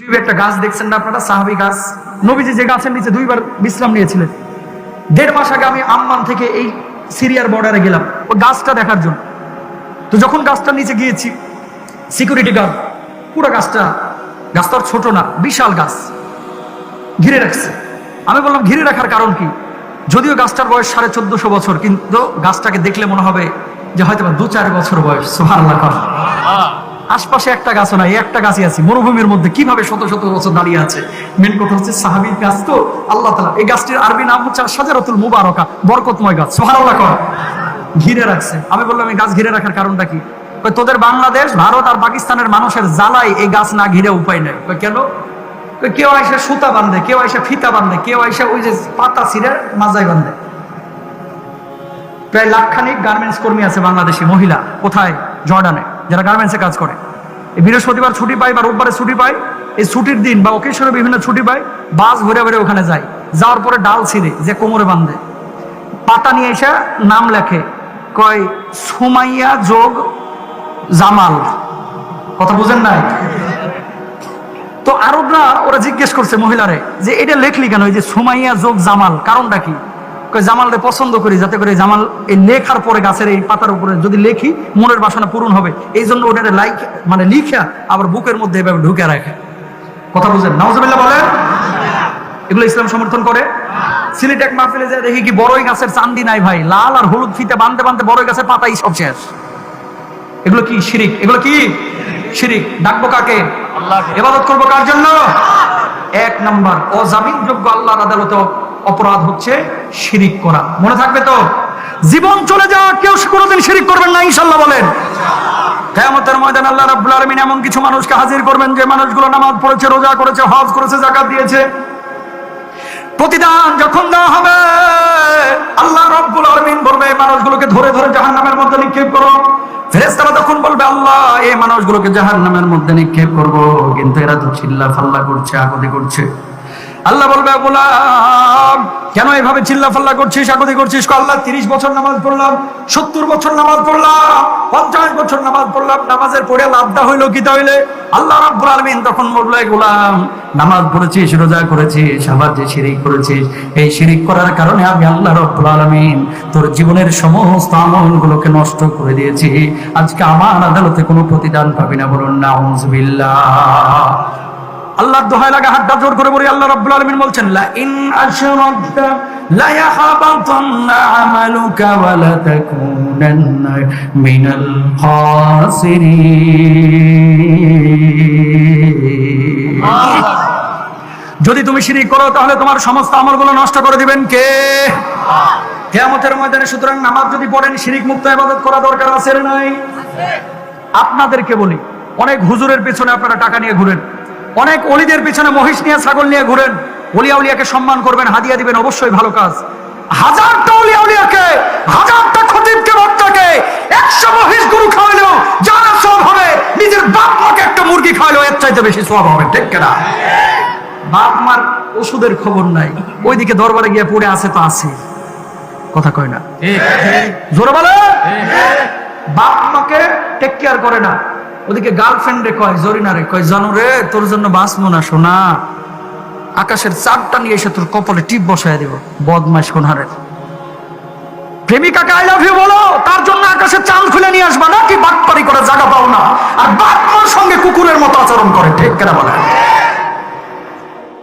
ইউটিউবে একটা গাছ দেখছেন না আপনারা? সাহাবি গাছ। নবীজি যে গাছের নিচে দুইবার বিশ্রাম নিয়েছিলেন। দেড় মাস আগে আমি আম্মান থেকে এই সিরিয়ার বর্ডারে গেলাম, ওই গাছটা দেখার জন্য। তো যখন গাছটার নিচে গিয়েছি সিকিউরিটি গার্ড পুরো গাছটা গাছটা ছোট না, বিশাল গাছ, ঘিরে রাখছে। আমি বললাম, ঘিরে রাখার কারণ কি? যদিও গাছটার বয়স সাড়ে চোদ্দশো বছর, কিন্তু গাছটাকে দেখলে মনে হবে যে হয়তো দু চার বছর বয়স সোহান আশপাশে একটা গাছও নাই, একটা গাছই আছে। মরুভূমির মধ্যে কীভাবে শত শত বছর দাঁড়িয়ে আছে? মেন কথা হচ্ছে সাহাবির গাছ তো আল্লাহ তালা এই গাছটির আরবি নাম হচ্ছে সাজারতুল মুবারকা, বরকতময় গাছ। সোহান ঘিরে রাখছে। আমি বললাম, এই গাছ ঘিরে রাখার কারণটা কি? তোদের বাংলাদেশ, ভারত আর পাকিস্তানের মানুষের জ্বালাই এই গাছ না ঘিরে উপায় নেই। কেন? কেউ আইসা সুতা বাঁধে, কেউ আইসা ফিতা বাঁধে, কেউ আইসা ওই যে পাতা ছিঁড়ে মাজায় বাঁধে। প্রায় লাখখানিক গার্মেন্টস কর্মী আছে বাংলাদেশি, মহিলা। কোথায়? জর্ডানে, যারা গার্মেন্টসে কাজ করে। বৃহস্পতিবার ছুটি পায় বা রোববারে ছুটি পায়, এই ছুটির দিন বা অকেশনে বিভিন্ন ছুটি পায়, বাস ঘুরে ঘুরে ওখানে যায়। যাওয়ার পরে ডাল ছিঁড়ে, যে কোমরে বাঁধে। পাতা নিয়ে এসে নাম লেখে, কয়, সুমাইয়া যোগ জামাল। কথা বুঝেন নাই? তো আরবরা ওরা জিজ্ঞেস করছে মহিলারে যে এটা লেখলি কেন? এই যে সুমাইয়া যোগ জামাল, কারণটা কি? জামালরে পছন্দ করি যাতে করে জামাল এই লেখার পরে গাছের এই পাতার উপরে যদি লেখি মনের বাসনা পূরণ হবে। এই জন্য ওটারে লাইক মানে লিখা আবার বুকের মধ্যে এভাবে ঢুকে রাখে। কথা বুঝেন? নওয়াজবিল্লাহ বলেন। এগুলো ইসলাম সমর্থন করে? সিলেট এক মাহফিলে যায় দেখি কি বড়ই গাছের চান্দি নাই ভাই। লাল আর হলুদ ফিতে বানতে বানতে বড়ই গাছের পাতাই সব শেষ। এগুলো কি শিরিক? এগুলো কি শিরিক? ডাকবো কাকে? এবাদত করব কার জন্য? এক নাম্বার অজামিনযোগ্য আল্লাহর আদালতে অপরাধ হচ্ছে শিরিক করা। মনে থাকবে তো? জীবন চলে যাওয়া কেউ কোনোদিন শিরিক করবেন না, ইনশাল্লাহ বলেন। কেয়ামতের ময়দান আল্লাহ রাব্বুল আলামিন এমন কিছু মানুষকে হাজির করবেন যে মানুষগুলো নামাজ পড়েছে, রোজা করেছে, হজ করেছে জাকাত দিয়েছে। প্রতিদান যখন দেওয়া হবে, আল্লাহ রব্বুল আলামিন বলবে, এই মানুষগুলোকে ধরে ধরে জাহান্নামের মধ্যে নিক্ষেপ করো। ফেরেশতারা তখন বলবে, আল্লাহ, এই মানুষগুলোকে জাহান্নামের মধ্যে নিক্ষেপ করব। কিন্তু এরা তো চিল্লা ফাল্লা করছে, আগতি করছে। আল্লাহ বলবে, গোলাম, কেন এভাবে চিল্লা ফাল্লা করছিস, আগতি করছিস? আল্লাহ, তিরিশ বছর নামাজ পড়লাম, সত্তর বছর নামাজ পড়লাম, পঞ্চাশ বছর নামাজ পড়লাম, নামাজের পড়ে লাভটা হইল কি তাহলে? আল্লাহ রাব্বুল আলামিন তখন বলবে গোলাম, নামাজ পড়েছিস, রোজা করেছিস, আবার যে শিরিক করেছিস, এই শিরিক করার কারণে আমি আল্লাহ রাব্বুল আলামিন তোর জীবনের সমস্ত আমলগুলোকে নষ্ট করে দিয়েছি। আজকে আমার আদালতে কোনো প্রতিদান পাবি না, বলুন না আল্লাহর দোহাই লাগা হাতটা জোর করে বলি, আল্লাহ রাব্বুল আলামিন বলছেন, লা ইন আশরাকতা লা আমালুকা ওয়া লা তাকুনান্না মিনাল খাসিরিন. যদি তুমি শিরিক করো, তাহলে তোমার সমস্ত আমলগুলো নষ্ট করে দিবেন কে? কেয়ামতের ময়দানে, সুতরাং নামাজ যদি পড়েন, শিরিক মুক্ত ইবাদত করা দরকার আছে নাই? আপনাদেরকে বলি, অনেক হুজুরের পেছনে আপনারা টাকা নিয়ে ঘুরেন। অনেক অলিদের পিছনে মহিষ নিয়ে ছাগল নিয়ে ঘুরেন। অলিয়া উলিয়াকে সম্মান করবেন হাদিয়া দিবেন অবশ্যই ভালো কাজ। হাজারটা অলিয়া উলিয়াকে হাজারটা খতিবকে বক্তাকে একশো মহিষ গরু খাওয়াইলেও যারা সব হবে নিজের বাপ মাকে একটা মুরগি খাওয়াইলেও এর চাইতে বেশি সব হবে ঠিক কেনা? বাপ মার ওষুধের খবর নাই। ওইদিকে দরবারে গিয়ে পড়ে আছে তো আছে। কথা কয় না? জোরে বলে বাপ মাকে টেক কেয়ার করে না। ওদিকে গার্লফ্রেন্ড কয়, জরিনা রে কয়, জানো রে, তোর জন্য বাঁচবো না শোনা আকাশের চারটা নিয়ে এসে তোর কপালে টিপ বসায় দেব। বদমাস কোন হারে প্রেমিকাকে আই লাভ ইউ বলো, তার জন্য আকাশের চাল খুলে নিয়ে আসবা না কি বাটপারি করে জায়গা পাও না? আর বাপমার সঙ্গে কুকুরের মতো আচরণ করে, ঠিক কেনা বলে?